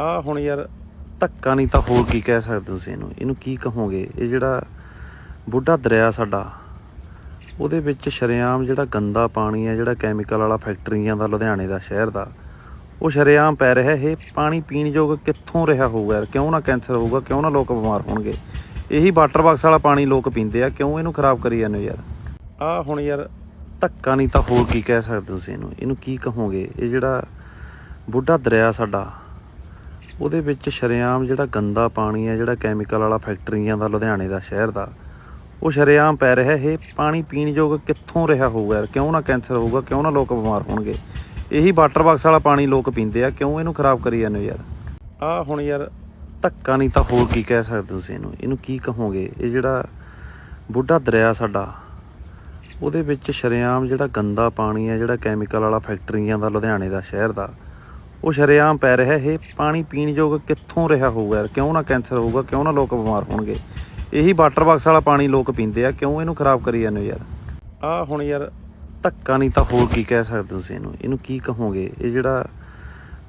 ਆ ਹੁਣ ਯਾਰ ਧੱਕਾ ਨਹੀਂ ਤਾਂ ਹੋਰ ਕੀ ਕਹਿ ਸਕਦੇ ਤੁਸੀਂ ਇਹਨੂੰ? ਇਹਨੂੰ ਕੀ ਕਹੋਗੇ? ਇਹ ਜਿਹੜਾ ਬੁੱਢਾ ਦਰਿਆ ਸਾਡਾ, ਉਹਦੇ ਵਿੱਚ ਸ਼ਰੇਆਮ ਜਿਹੜਾ ਗੰਦਾ ਪਾਣੀ ਹੈ, ਜਿਹੜਾ ਕੈਮੀਕਲ ਵਾਲਾ ਫੈਕਟਰੀਆਂ ਦਾ, ਲੁਧਿਆਣੇ ਦਾ, ਸ਼ਹਿਰ ਦਾ, ਉਹ ਸ਼ਰੇਆਮ ਪੈ ਰਿਹਾ ਇਹ ਪਾਣੀ ਪੀਣ ਯੋਗ ਕਿੱਥੋਂ ਰਿਹਾ ਹੋਊਗਾ ਯਾਰ? ਕਿਉਂ ਨਾ ਕੈਂਸਰ ਹੋਊਗਾ? ਕਿਉਂ ਨਾ ਲੋਕ ਬਿਮਾਰ ਹੋਣਗੇ? ਇਹੀ ਵਾਟਰ ਬਾਕਸ ਵਾਲਾ ਪਾਣੀ ਲੋਕ ਪੀਂਦੇ ਆ। ਕਿਉਂ ਇਹਨੂੰ ਖਰਾਬ ਕਰੀ ਜਾਂਦੇ ਯਾਰ? ਆ ਹੁਣ ਯਾਰ ਧੱਕਾ ਨਹੀਂ ਤਾਂ ਹੋਰ ਕੀ ਕਹਿ ਸਕਦੇ ਤੁਸੀਂ ਇਹਨੂੰ? ਇਹਨੂੰ ਕੀ ਕਹੋਗੇ? ਇਹ ਜਿਹੜਾ ਬੁੱਢਾ ਦਰਿਆ ਸਾਡਾ ਉਹਦੇ ਵਿੱਚ ਸ਼ਰੇਆਮ ਜਿਹੜਾ ਗੰਦਾ ਪਾਣੀ ਹੈ, ਜਿਹੜਾ ਕੈਮੀਕਲ ਵਾਲਾ ਫੈਕਟਰੀਆਂ ਦਾ, ਲੁਧਿਆਣੇ ਦਾ, ਸ਼ਹਿਰ ਦਾ, ਉਹ ਸ਼ਰੇਆਮ ਪੈ ਰਿਹਾ ਇਹ। ਪਾਣੀ ਪੀਣ ਯੋਗ ਕਿੱਥੋਂ ਰਿਹਾ ਹੋਊਗਾ ਯਾਰ? ਕਿਉਂ ਨਾ ਕੈਂਸਰ ਹੋਊਗਾ? ਕਿਉਂ ਨਾ ਲੋਕ ਬਿਮਾਰ ਹੋਣਗੇ? ਇਹੀ ਵਾਟਰ ਬਾਕਸ ਵਾਲਾ ਪਾਣੀ ਲੋਕ ਪੀਂਦੇ ਆ। ਕਿਉਂ ਇਹਨੂੰ ਖਰਾਬ ਕਰੀ ਜਾਂਦੇ ਯਾਰ? ਆ ਹੁਣ ਯਾਰ ਧੱਕਾ ਨਹੀਂ ਤਾਂ ਹੋਰ ਕੀ ਕਹਿ ਸਕਦੇ ਤੁਸੀਂ ਇਹਨੂੰ? ਇਹਨੂੰ ਕੀ ਕਹੋਗੇ? ਇਹ ਜਿਹੜਾ ਬੁੱਢਾ ਦਰਿਆ ਸਾਡਾ, ਉਹਦੇ ਵਿੱਚ ਸ਼ਰੇਆਮ ਜਿਹੜਾ ਗੰਦਾ ਪਾਣੀ ਹੈ, ਜਿਹੜਾ ਕੈਮੀਕਲ ਵਾਲਾ ਫੈਕਟਰੀਆਂ ਦਾ, ਲੁਧਿਆਣੇ ਦਾ, ਸ਼ਹਿਰ ਦਾ ਉਹ ਸ਼ਰੇਆਮ ਪੈ ਰਿਹਾ ਇਹ ਪਾਣੀ ਪੀਣ ਯੋਗ ਕਿੱਥੋਂ ਰਿਹਾ ਹੋਊਗਾ ਯਾਰ? ਕਿਉਂ ਨਾ ਕੈਂਸਰ ਹੋਊਗਾ? ਕਿਉਂ ਨਾ ਲੋਕ ਬਿਮਾਰ ਹੋਣਗੇ? ਇਹੀ ਵਾਟਰ ਬਾਕਸ ਵਾਲਾ ਪਾਣੀ ਲੋਕ ਪੀਂਦੇ ਆ, ਕਿਉਂ ਇਹਨੂੰ ਖਰਾਬ ਕਰੀ ਜਾਂਦੇ ਹੋ ਯਾਰ? ਆ ਹੁਣ ਯਾਰ ਧੱਕਾ ਨਹੀਂ ਤਾਂ ਹੋਰ ਕੀ ਕਹਿ ਸਕਦੇ ਤੁਸੀਂ ਇਹਨੂੰ? ਇਹਨੂੰ ਕੀ ਕਹੋਗੇ? ਇਹ ਜਿਹੜਾ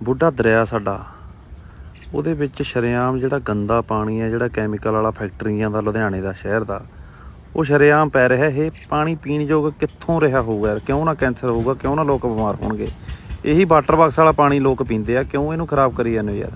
ਬੁੱਢਾ ਦਰਿਆ ਸਾਡਾ, ਉਹਦੇ ਵਿੱਚ ਸ਼ਰੇਆਮ ਜਿਹੜਾ ਗੰਦਾ ਪਾਣੀ ਹੈ, ਜਿਹੜਾ ਕੈਮੀਕਲ ਵਾਲਾ ਫੈਕਟਰੀਆਂ ਦਾ, ਲੁਧਿਆਣੇ ਦਾ, ਸ਼ਹਿਰ ਦਾ, ਉਹ ਸ਼ਰੇਆਮ ਪੈ ਰਿਹਾ ਇਹ ਪਾਣੀ ਪੀਣ ਯੋਗ ਕਿੱਥੋਂ ਰਿਹਾ ਹੋਊਗਾ ਯਾਰ? ਕਿਉਂ ਨਾ ਕੈਂਸਰ ਹੋਊਗਾ? ਕਿਉਂ ਨਾ ਲੋਕ ਬਿਮਾਰ ਹੋਣਗੇ? ਇਹੀ ਵਾਟਰ ਬਾਕਸ ਵਾਲਾ ਪਾਣੀ ਲੋਕ ਪੀਂਦੇ ਆ ਕਿਉਂ ਇਹਨੂੰ ਖਰਾਬ ਕਰੀ ਜਾਂਦੇ ਯਾਰ?